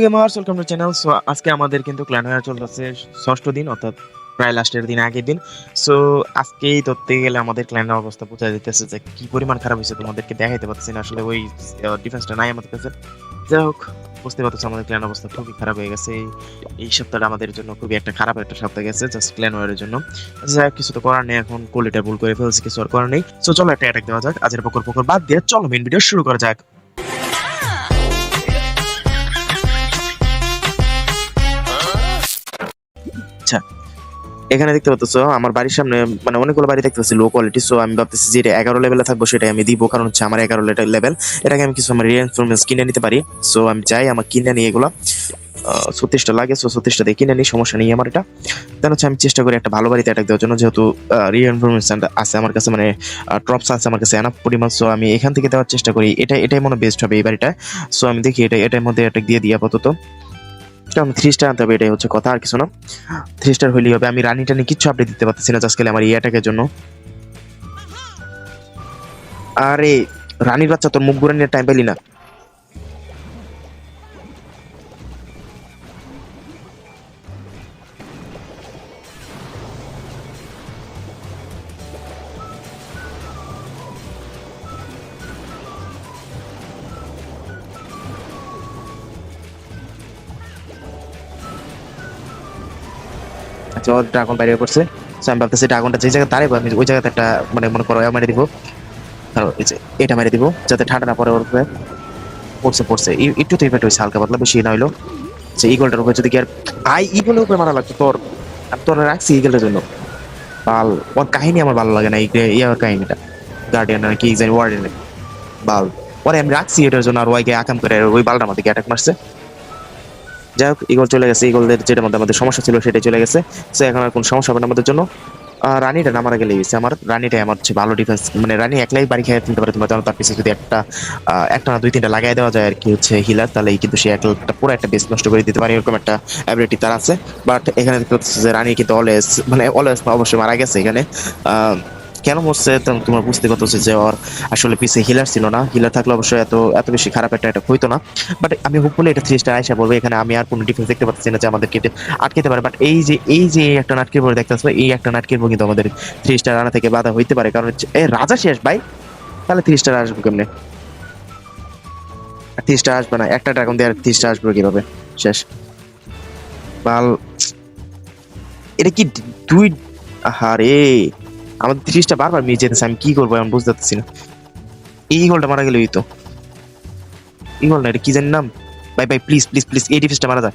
Gamers welcome to channel so আজকে আমাদের কিন্তু ক্ল্যান হয়ে চলতেছে ষষ্ঠ দিন অর্থাৎ প্রায় লাস্টের দিন আগের দিন। সো আজকেই ধরতে গেলে আমাদের অবস্থা বোঝা যে কি পরিমাণ খারাপ হয়েছে তোমাদেরকে দেখাইতে পারতেছি না। আসলে ওই ডিফেন্সটা নাই আমাদের কাছে। যাই হোক বুঝতে পারতেছো আমাদের ক্ল্যান অবস্থা খুবই খারাপ হয়ে গেছে। এই- সপ্তাহটা আমাদের জন্য খুবই একটা খারাপ একটা সপ্তাহ গেছে জাস্ট ক্ল্যান ওয়ারের জন্য। যাই হোক, কিছু তো করার নেই এখন কোয়ালিটা ভুল করে ফেলছি কিছু আর করার নেই। সো চলো একটা অ্যাটাক দেওয়া যাক। আজের পকর পকর বাদ দিয়ে চলো মেন ভিডিও শুরু করা যাক। এখানে দেখতে পাচ্ছ, আমার বাড়ির সামনে মানে অনেকগুলো বাড়ি দেখতে পাচ্ছি লো কোয়ালিটি সো আমি ভাবতেছি যে এগারো লেভেলে থাকব সেটাই আমি দিব, কারণ হচ্ছে আমার এগারো লেভেল এটাকে আমি কিছু আমার রিএনফরমেন্স কিনে নিতে পারি সো আমি চাই আমার কিনে নিই এগুলো ছত্রিশটা লাগে সো ছত্রিশটা দিয়ে কিনে নিই, সমস্যা নেই আমার এটা। দেন হচ্ছে আমি চেষ্টা করি একটা ভালো বাড়িতে অ্যাটাক দেওয়ার জন্য, যেহেতু রিএনফরমেশন আছে আমার কাছে মানে ট্রপস আছে আমার কাছে এনাফ পরিমাণ সো আমি এখান থেকে দেওয়ার চেষ্টা করি এটা এটাই মনে বেস্ট হবে এই বাড়িটা সো আমি দেখি এটা এটার মধ্যে অ্যাটাক দিয়ে দিই আপাতত। আমি থ্রি স্টার আনতে হবে, এটাই হচ্ছে কথা, আর কিছু না। থ্রি স্টার হইলেই হবে। আমি রানি টানি কিচ্ছু আপডেট দিতে পারতেছি না আজকাল আমার এই অ্যাটাকের জন্য। আরে, রানীর বাচ্চা তোর মুখ ঘুরানোর টাইম পেলি না। আচ্ছা ড্রাগন বাইরে করছে সো আমি ভাবতেছি ড্রাগনটা যে জায়গায় দাঁড়াবো আমি ওই জায়গাতে একটা মানে মনে করো মেরে দিব। আর যে এটা মেরে দিব, যাতে ঠান্ডা না পড়ে ওর উপরে পড়ছে। পড়ছে একটু তো ইফেক্ট হয়েছে, হালকা পাতলা, বেশি না হইল। যে ইগলটার উপরে যদি আর ভাই ইগলের উপরে মারা লাগতো, তোর। আমি তোর রাখছি ইগলটার জন্য। বাল, ওর কাহিনী আমার ভালো লাগে না ইয়ার কাহিনীটা। গার্ডিয়ান না কি জানি ওয়ার্ডেন বাল পরে আমি রাখছি এটার জন্য, আর ওয়াইকে আকাম করে, ওই বালটা আমাদের অ্যাটাক মারছে? যাই হোক ইগল চলে গেছে। ইগলদের যেটা মধ্যে আমাদের সমস্যা ছিল সেটাই চলে গেছে। সো এখন আর কোনো সমস্যা হবে না আমাদের জন্য। রানীটা না মারা গেলে হয়েছে আমার। রানীটাই আমার হচ্ছে ভালো ডিফেন্স মানে রানী একলাই বাড়ি খেয়ে তুলতে পারে, তোমরা জানো তার পিছিয়ে যদি একটা একটা না দুই তিনটা লাগাই দেওয়া যায় আর কি হচ্ছে হিলার তাহলে কিন্তু সে একটা পুরো একটা বেস নষ্ট করে দিতে পারে, এরকম একটা অ্যাবিলিটি তার আছে। বাট এখানে দেখতে পাচ্ছি যে রানী কিন্তু অলওয়েজ মানে অলওয়েজ অবশ্যই মারা গেছে এখানে। কেন মরছে? তোমার বুঝতে পারতেছে যে ওর আসলে পিছে হিলার ছিল না। হিলার থাকলে অবশ্যই এত এত বেশি খারাপ একটা এটা হইতো না। বাট আমি হোপফুলি এটা থ্রি স্টার আইসা বলব। এখানে আমি আর কোনো ডিফেন্স দেখতে পাচ্ছি না যে আমাদেরকে আটকেতে পারে। বাট এই যে এই যে একটা নাটকের পরে দেখতে আসবে এই একটা নাটকের পর কিন্তু আমাদের থ্রি স্টার আনা থেকে বাধা হইতে পারে। কারণ হচ্ছে, এ রাজা শেষ ভাই। তাহলে থ্রি স্টার আসব কেমনে? থ্রি স্টার আসবে না। একটা ড্রাগন দিয়ে আর থ্রি স্টার আসবে কীভাবে? শেষ। বাল, এটা কি দুই, আহারে! আমাদের থ্রিসটা বারবার মিস যেতেছে, আমি কি করব আমি বুঝতে পারছি না। এই গোলটা মারা গেলে তো। এই গোল না এটা কি জানি নাম? ভাই ভাই প্লিজ প্লিজ প্লিজ এই ডিফেন্সটা মারা যাক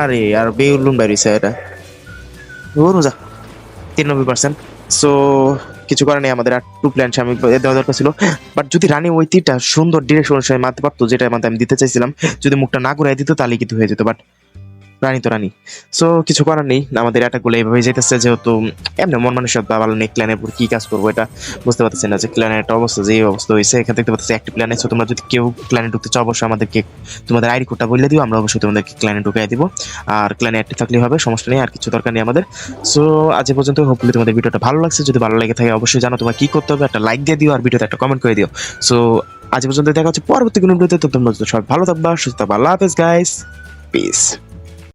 আরে, আর বেউলুন বাইরেছে এটা। ও রোজা তিরানব্বই পার্সেন্ট সো কিছু নেই, আমাদের আর টু প্ল্যান আমি দেওয়া দরকার ছিল। বাট যদি রানি ওই তীরটা সুন্দর ডিরেকশন অনুসারে মারতে পারতো যেটা মানে আমি দিতে চাইছিলাম, যদি মুখটা না ঘুরাই দিত তাহলে কিন্তু হয়ে যেত। বাট রানী তো রানী। সো কিছু করার নেই, আমাদের অ্যাটাকগুলো এইভাবে যেতেছে যেহেতু এমনি মন মানুষের ভালো নেই ক্ল্যানের উপর কি কাজ করব এটা বুঝতে পারতেছি না যে ক্ল্যানের একটা অবস্থা, যে অবস্থা হয়েছে, এখান থেকে পাচ্ছি একটি প্ল্যানে সো তোমরা যদি কেউ ক্ল্যানে ঢুকতে চাও, অবশ্যই আমাদেরকে তোমাদের আইডি কোডটা বলে দিও, আমরা অবশ্যই তোমাদেরকে ক্ল্যানে ঢুকাই দিব। আর ক্ল্যানে অ্যাক্টিভ থাকলেই হবে, সমস্যা নেই, আর কিছু দরকার নেই আমাদের। সো আজ পর্যন্ত হোপফুলি তোমাদের ভিডিওটা ভালো লাগছে, যদি ভালো লেগে থাকে অবশ্যই জানো তোমার কী করতে হবে, একটা লাইক দিয়ে দিও, আর ভিডিওতে একটা কমেন্ট করে দিও। সো আজ পর্যন্ত দেখা হচ্ছে পরবর্তী কোনো ভিডিওতে তো তোমরা সবাই ভালো থাকবা, সুস্থ থাকবা, আল্লাহ হাফেজ গাইস পিস